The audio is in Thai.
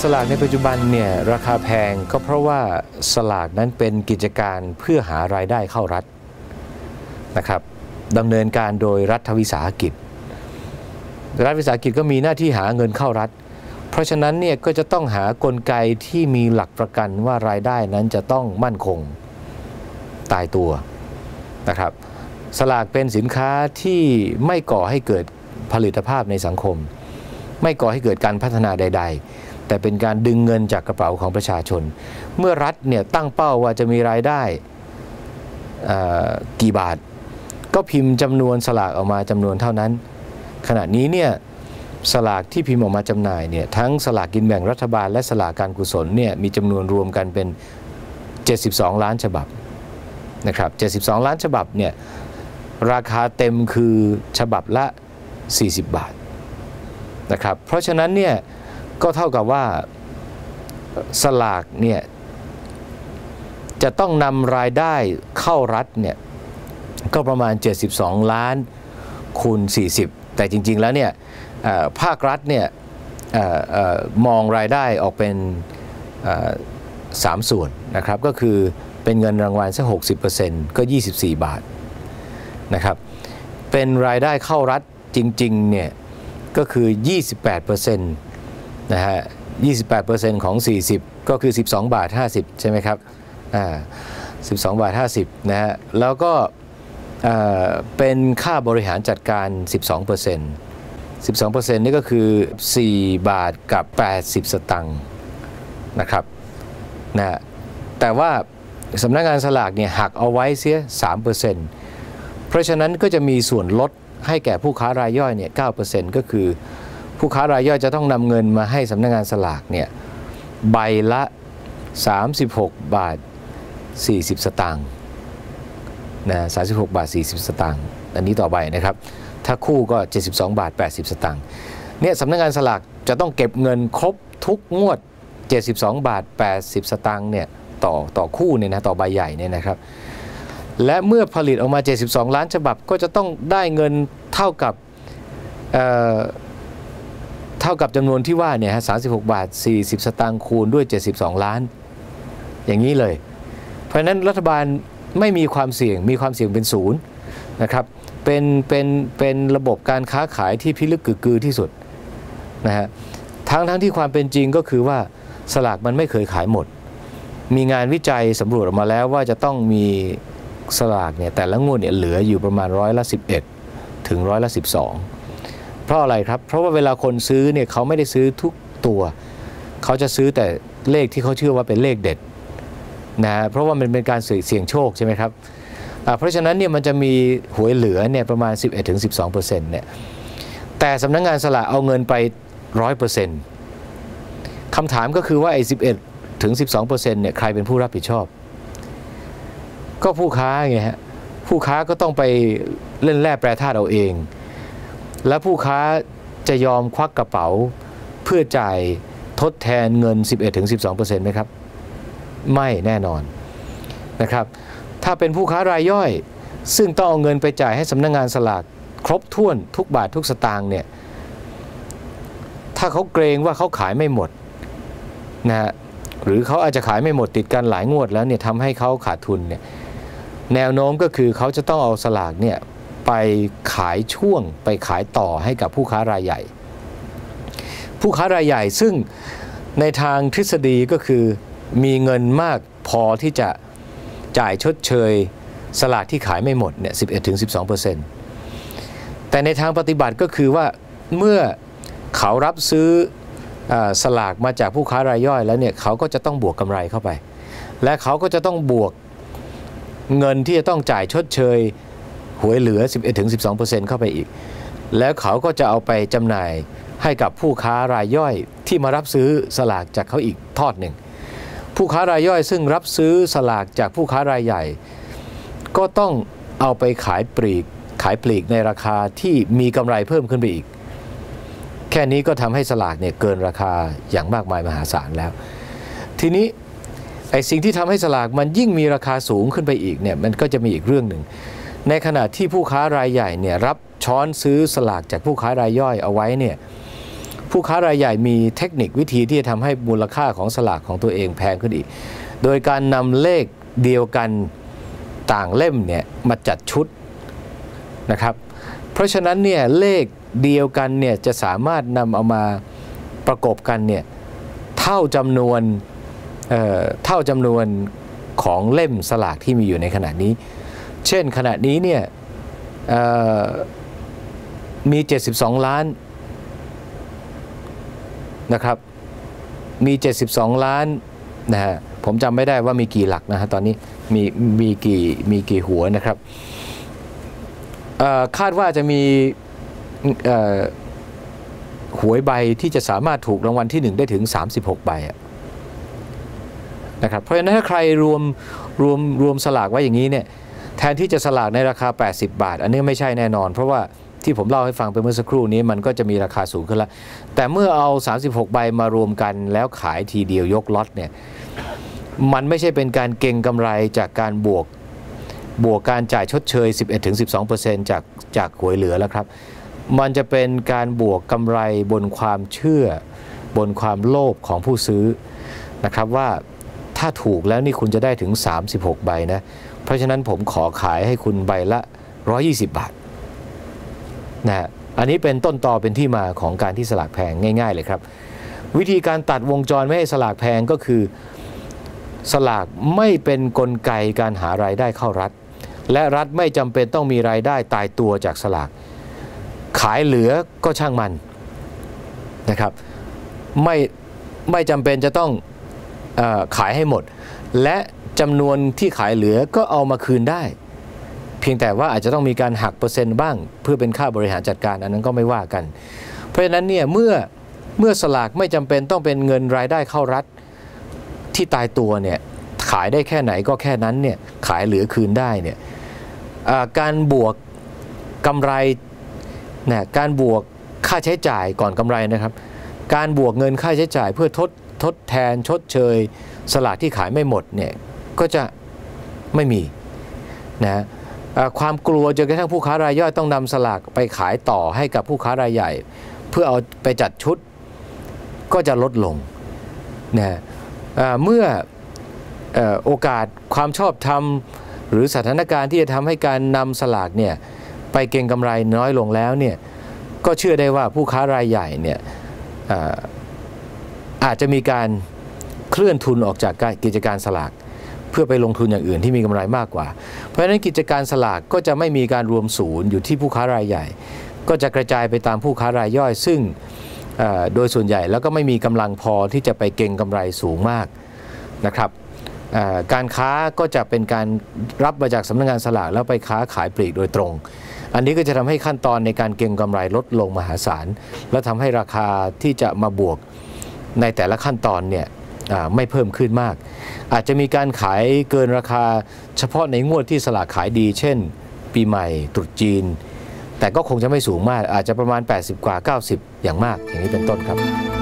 สลากในปัจจุบันเนี่ยราคาแพงก็เพราะว่าสลากนั้นเป็นกิจการเพื่อหารายได้เข้ารัฐนะครับดำเนินการโดยรัฐวิสาหกิจ รัฐวิสาหกิจก็มีหน้าที่หาเงินเข้ารัฐ เพราะฉะนั้นเนี่ยก็จะต้องหากลไกที่มีหลักประกันว่ารายได้นั้นจะต้องมั่นคงตายตัวนะครับสลากเป็นสินค้าที่ไม่ก่อให้เกิดผลิตภาพในสังคม ไม่ก่อให้เกิดการพัฒนาใด ๆ แต่เป็นการดึงเงินจากกระเป๋าของประชาชน เมื่อรัฐเนี่ยตั้งเป้าว่าจะมีรายได้กี่บาท ก็พิมพ์จำนวนสลากออกมาจำนวนเท่านั้น ขณะนี้เนี่ยสลากที่พิมพ์ออกมาจำหน่ายเนี่ยทั้งสลากกินแบ่งรัฐบาลและสลากการกุศลเนี่ยมีจำนวนรวมกันเป็น 72 ล้านฉบับนะครับ 72 ล้านฉบับเนี่ยราคาเต็มคือฉบับละ 40 บาทนะครับเพราะฉะนั้นเนี่ย ก็เท่ากับว่าสลากเนี่ยจะต้องนำรายได้เข้ารัฐเนี่ยก็ประมาณ 72 ล้านคูณ 40 แต่จริง ๆ แล้วเนี่ยภาครัฐเนี่ยมองรายได้ออกเป็นสามส่วนนะครับ ก็คือเป็นเงินรางวัลสัก60%ก็ 24 บาทนะครับ เป็นรายได้เข้ารัฐจริง ๆ เนี่ยก็คือ 28% นะฮะ28%ของ 40 ก็คือ 12 บาท 50 ใช่ไหมครับอ่า12 บาท 50 นะฮะ แล้วก็เป็นค่าบริหารจัดการ 12% 12%นี่ก็คือ 4 บาทกับ 80 สตังค์นะครับนะแต่ว่าสำนักงานสลากเนี่ยหักเอาไว้เสีย 3%เพราะฉะนั้นก็จะมีส่วนลดให้แก่ผู้ค้ารายย่อยเนี่ย 9%ก็คือ ผู้ค้ารายย่อยจะต้องนำเงินมาให้สำนักงานสลากเนี่ยใบละ 36 บาท 40 สตางค์นะ36 บาท 40 สตางค์อันนี้ต่อไปนะครับ ถ้าคู่ก็ 72 บาท 80 สตางค์เนี่ยสำนักงานสลากจะต้องเก็บเงินครบทุกงวด 72 บาท 80 สตางค์เนี่ยต่อต่อคู่เนี่ยนะต่อใบใหญ่เนี่ยนะครับ และเมื่อผลิตออกมา 72 ล้านฉบับก็จะต้องได้เงินเท่ากับ เท่ากับจำนวนที่ว่าเนี่ยฮะ36บาท 40 สตางค์คูณด้วย 72 ล้าน อย่างนี้เลย เพราะฉะนั้นรัฐบาลไม่มีความเสี่ยงมีความเสี่ยงเป็นศูนย์นะครับเป็นเป็นเป็นระบบการค้าขายที่พิลึกกึกกือที่สุดนะฮะทั้งทั้งที่ความเป็นจริงก็คือว่าสลากมันไม่เคยขายหมด มีงานวิจัยสำรวจออกมาแล้วว่าจะต้องมีสลากเนี่ยแต่ละงวดเนี่ยเหลืออยู่ประมาณร้อยละ 11 ถึงร้อยละ 12 เพราะอะไรครับ เพราะว่าเวลาคนซื้อเนี่ยเขาไม่ได้ซื้อทุกตัว เขาจะซื้อแต่เลขที่เขาเชื่อว่าเป็นเลขเด็ดนะเพราะว่ามันเป็นการเสี่ยงโชคใช่ไหมครับเพราะฉะนั้นเนี่ยมันจะมีหวยเหลือเนี่ยประมาณ 11-12%เนี่ยแต่สำนักงงานสลากเอาเงินไป 100%คำถามก็คือว่าไอ้11ถึง12%เนี่ยใครเป็นผู้รับผิดชอบ ก็ผู้ค้าไงฮะผู้ค้าก็ต้องไปเล่นแร่แปรธาตุเอาเอง แล้วผู้ค้าจะยอมควักกระเป๋า เพื่อจ่ายทดแทนเงิน 11-12%ไหมครับ ไม่แน่นอนนะครับ ถ้าเป็นผู้ค้ารายย่อย ซึ่งต้องเอาเงินไปจ่ายให้สำนักงงานสลากครบถ้วนทุกบาททุกสตางค์เนี่ย ถ้าเขาเกรงว่าเขาขายไม่หมดนะฮะหรือเขาอาจจะขายไม่หมดติดกันหลายงวดแล้วเนี่ยทำให้เขาขาดทุนเนี่ยแนวโน้มก็คือเขาจะต้องเอาสลากเนี่ย ไปขายช่วงไปขายต่อให้กับผู้ค้ารายใหญ่ ผู้ค้ารายใหญ่ซึ่งในทางทฤษฎีก็คือมีเงินมากพอที่จะจ่ายชดเชยสลากที่ขายไม่หมดเนี่ย11-12%แต่ในทางปฏิบัติก็คือว่าเมื่อเขารับซื้ออสลากมาจากผู้ค้ารายย่อยแล้วเนี่ยเขาก็จะต้องบวกกำไรเข้าไป และเขาก็จะต้องบวกเงินที่จะต้องจ่ายชดเชย หวยเหลือ 11-12%เข้าไปอีก แล้วเขาก็จะเอาไปจำหน่ายให้กับผู้ค้ารายย่อยที่มารับซื้อสลากจากเขาอีกทอดหนึ่ง ผู้ค้ารายย่อยซึ่งรับซื้อสลากจากผู้ค้ารายใหญ่ ก็ต้องเอาไปขายปลีกขายปลีกในราคาที่มีกำไรเพิ่มขึ้นไปอีก แค่นี้ก็ทำให้สลากเนี่ยเกินราคาอย่างมากมายมหาศาลแล้ว ทีนี้ไอ้สิ่งที่ทำให้สลากมันยิ่งมีราคาสูงขึ้นไปอีกเนี่ยมันก็จะมีอีกเรื่องหนึ่ง ในขณะที่ผู้ค้ารายใหญ่เนี่ยรับช้อนซื้อสลากจากผู้ค้ารายย่อยเอาไว้เนี่ยผู้ค้ารายใหญ่มีเทคนิควิธีที่จะทำให้มูลค่าของสลากของตัวเองแพงขึ้นอีก โดยการนำเลขเดียวกันต่างเล่มเนี่ยมาจัดชุดนะครับ เพราะฉะนั้นเนี่ยเลขเดียวกันเนี่ยจะสามารถนำเอามาประกบกันเนี่ยเท่าจำนวนเอ่อเท่าจำนวนของเล่มสลากที่มีอยู่ในขณะนี้ เช่นขณะนี้เนี่ยมี 72 ล้านนะครับ มี 72 ล้านนะฮะผมจำไม่ได้ว่ามีกี่หลักนะฮะตอนนี้มีมีกี่มีกี่หัวนะครับคาดว่าจะมีหวยใบที่จะสามารถถูกรางวัลที่ 1 ได้ถึง 36 ใบนะครับเพราะฉะนั้นถ้าใครรวมรวมรวมสลากไว้อย่างนี้เนี่ย แทนที่จะสลากในราคา 80 บาท อันนี้ไม่ใช่แน่นอน เพราะว่าที่ผมเล่าให้ฟังไปเมื่อสักครู่นี้มันก็จะมีราคาสูงขึ้นแล้วแต่เมื่อเอา 36 ใบมารวมกันแล้วขายทีเดียวยกล็อตเนี่ยมันไม่ใช่เป็นการเก็งกำไรจากการบวกบวกการจ่ายชดเชย 11-12%จากจากหวยเหลือแล้วครับ มันจะเป็นการบวกกำไรบนความเชื่อบนความโลภของผู้ซื้อนะครับว่าถ้าถูกแล้วนี่คุณจะได้ถึง 36 ใบนะ เพราะฉะนั้นผมขอขายให้คุณใบละ 120 บาทนะฮะอันนี้เป็นต้นตอเป็นที่มาของการที่สลากแพงง่าย ๆ เลยครับ วิธีการตัดวงจรไม่ให้สลากแพงก็คือ สลากไม่เป็นนกลไกการหารายได้เข้ารัฐ และรัฐไม่จำเป็นต้องมีรายได้ตายตัวจากสลาก ขายเหลือก็ช่างมันนะครับไม่ไม่จำเป็นจะต้องอขายให้หมด และ จำนวนที่ขายเหลือก็เอามาคืนได้ เพียงแต่ว่าอาจจะต้องมีการหักเปอร์เซ็นต์บ้าง เพื่อเป็นค่าบริหารจัดการอันนั้นก็ไม่ว่ากัน เพราะฉะนั้นเนี่ยเมื่อเมื่อสลากไม่จำเป็นต้องเป็นเงินรายได้เข้ารัฐที่ตายตัวเนี่ยขายได้แค่ไหนก็แค่นั้นเนี่ยขายเหลือคืนได้เนี่ยการบวกกำไรนะการบวกค่าใช้จ่ายก่อนกำไรนะครับ การบวกเงินค่าใช้จ่ายเพื่อทดทดแทนชดเชย สลากที่ขายไม่หมดเนี่ย ก็จะไม่มีนะความกลัวจนกระทั่งผู้ค้ารายย่อยต้องนำสลากไปขายต่อให้กับผู้ค้ารายใหญ่ เพื่อเอาไปจัดชุดก็จะลดลงนะเมื่ออโอกาสความชอบธรรมหรือสถานการณ์ที่จะทำให้การนำสลากเนี่ยไปเก็งกำไรน้อยลงแล้วเนี่ยก็เชื่อได้ว่าผู้ค้ารายใหญ่เนี่ยอาอาจจะมีการเคลื่อนทุนออกจากกิจการสลาก เพื่อไปลงทุนอย่างอื่นที่มีกำไรมากกว่า เพราะฉะนั้นกิจการสลากก็จะไม่มีการรวมศูนย์อยู่ที่ผู้ค้ารายใหญ่ ก็จะกระจายไปตามผู้ค้ารายย่อย ซึ่งโดยส่วนใหญ่แล้วก็ไม่มีกำลังพอที่จะไปเก็งกำไรสูงมากนะครับการค้าก็จะเป็นการรับมาจากสำนักงานสลากแล้วไปค้าขายปลีกโดยตรง อันนี้ก็จะทำให้ขั้นตอนในการเก็งกำไรลดลงมหาศาล และทำให้ราคาที่จะมาบวกในแต่ละขั้นตอนเนี่ย ไม่เพิ่มขึ้นมาก อาจจะมีการขายเกินราคาเฉพาะในงวดที่สลากขายดี เช่น ปีใหม่ตรุษจีน แต่ก็คงจะไม่สูงมากอาจจะประมาณ 80 กว่า 90 อย่างมากอย่างนี้เป็นต้นครับ